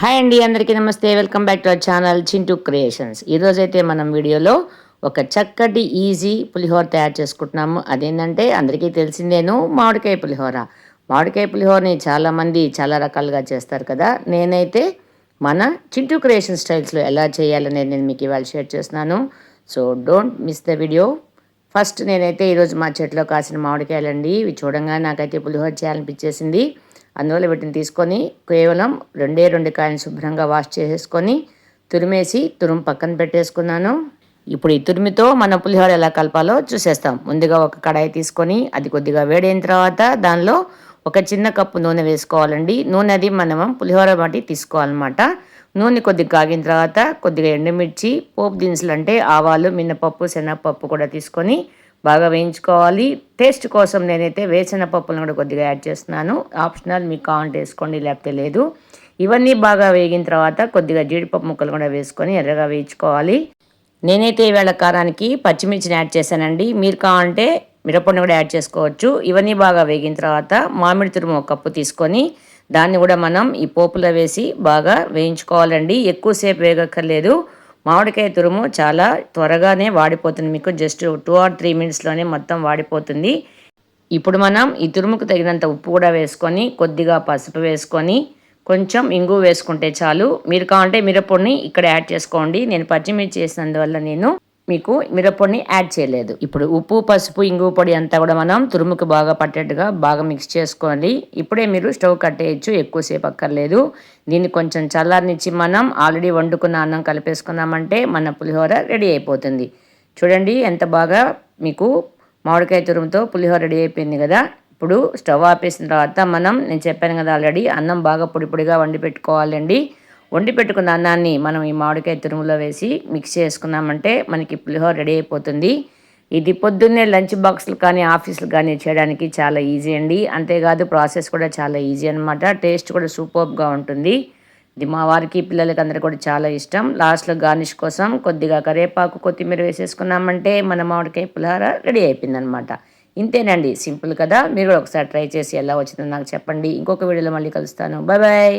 Hi అండి అందరికీ నమస్తే. Welcome back to our channel Chintu creations ఈరోజైతే మనం వీడియోలో ఒక చక్కటి ఈజీ పులిహోర తయారు చేసుకుంటున్నాము. అదేంటంటే అందరికీ తెలిసిందేను మామిడికాయ పులిహోర. మామిడికాయ పులిహోరని చాలామంది చాలా రకాలుగా చేస్తారు కదా. నేనైతే మన చింటూ క్రియేషన్ స్టైల్స్లో ఎలా చేయాలనేది నేను మీకు ఇవాళ షేర్ చేస్తున్నాను. So don't miss the video first నేనైతే ఈరోజు మా చెట్లో కాసిన మామిడికాయలండి. ఇవి చూడంగానే నాకైతే పులిహోర చేయాలనిపించేసింది. అందువల్ల వీటిని తీసుకొని కేవలం రెండే రెండు కాయలు శుభ్రంగా వాష్ చేసేసుకొని తురిమేసి తురుము పక్కన పెట్టేసుకున్నాను. ఇప్పుడు ఈ తురిమితో మన పులిహోర ఎలా కలపాలో చూసేస్తాం. ముందుగా ఒక కడాయి తీసుకొని అది కొద్దిగా వేడైన తర్వాత దానిలో ఒక చిన్న కప్పు నూనె వేసుకోవాలండి. నూనె అది మనం పులిహోర బట్టి తీసుకోవాలన్నమాట. నూనె కొద్దిగా కాగిన తర్వాత కొద్దిగా ఎండుమిర్చి పోపు దినుసులు అంటే ఆవాలు మినపప్పు శనగపప్పు కూడా తీసుకొని బాగా వేయించుకోవాలి. టేస్ట్ కోసం నేనైతే వేసిన పప్పులను కూడా కొద్దిగా యాడ్ చేస్తున్నాను. ఆప్షనల్ మీకు కావాలంటే వేసుకోండి లేకపోతే లేదు. ఇవన్నీ బాగా వేగిన తర్వాత కొద్దిగా జీడిపప్పు ముక్కలు కూడా వేసుకొని ఎర్రగా వేయించుకోవాలి. నేనైతే ఈవేళ కారానికి పచ్చిమిర్చిని యాడ్ చేశానండి. మీరు కావాలంటే మిరపొడిని కూడా యాడ్ చేసుకోవచ్చు. ఇవన్నీ బాగా వేగిన తర్వాత మామిడి తురుము ఒక కప్పు తీసుకొని దాన్ని కూడా మనం ఈ పోపులో వేసి బాగా వేయించుకోవాలండి. ఎక్కువసేపు వేగక్కర్లేదు. మామిడికాయ తురుము చాలా త్వరగానే వాడిపోతుంది. మీకు జస్ట్ టూ ఆర్ త్రీ మినిట్స్లోనే మొత్తం వాడిపోతుంది. ఇప్పుడు మనం ఈ తురుముకు తగినంత ఉప్పు కూడా వేసుకొని కొద్దిగా పసుపు వేసుకొని కొంచెం ఇంగు వేసుకుంటే చాలు. మీరు కావాలంటే మిరపొడిని ఇక్కడ యాడ్ చేసుకోండి. నేను పచ్చిమిర్చి చేసినందువల్ల నేను మీకు మిరప్పొడిని యాడ్ చేయలేదు. ఇప్పుడు ఉప్పు పసుపు ఇంగు పొడి అంతా కూడా మనం తురుముకు బాగా పట్టేట్టుగా బాగా మిక్స్ చేసుకోండి. ఇప్పుడే మీరు స్టవ్ కట్టేయచ్చు ఎక్కువసేపు అక్కర్లేదు. దీన్ని కొంచెం చల్లారనిచ్చి మనం ఆల్రెడీ వండుకున్న అన్నం కలిపేసుకున్నామంటే మన పులిహోర రెడీ అయిపోతుంది. చూడండి ఎంత బాగా మీకు మామిడికాయ తురుముతో పులిహోర రెడీ అయిపోయింది కదా. ఇప్పుడు స్టవ్ ఆపేసిన తర్వాత మనం నేను చెప్పాను కదా ఆల్రెడీ అన్నం బాగా పొడి పొడిగా వండి పెట్టుకోవాలండి. వండి పెట్టుకున్న అన్నాన్ని మనం ఈ మామిడికాయ తురుములో వేసి మిక్స్ చేసుకున్నామంటే మనకి పులిహోర రెడీ అయిపోతుంది. ఇది పొద్దున్నే లంచ్ బాక్సులు కానీ ఆఫీసులు కానీ చేయడానికి చాలా ఈజీ అండి. అంతేకాదు ప్రాసెస్ కూడా చాలా ఈజీ అనమాట టేస్ట్ కూడా సూపర్గా ఉంటుంది. ఇది మా వారికి పిల్లలకి అందరికీ కూడా చాలా ఇష్టం. లాస్ట్లో గార్నిష్ కోసం కొద్దిగా కరివేపాకు కొత్తిమీర వేసేసుకున్నామంటే మన మామిడికాయ పులిహోర రెడీ అయిపోయిందనమాట ఇంతేనండి. సింపుల్ కదా. మీరు కూడా ఒకసారి ట్రై చేసి ఎలా వచ్చిందో నాకు చెప్పండి. ఇంకొక వీడియోలో మళ్ళీ కలుస్తాను. Bye bye.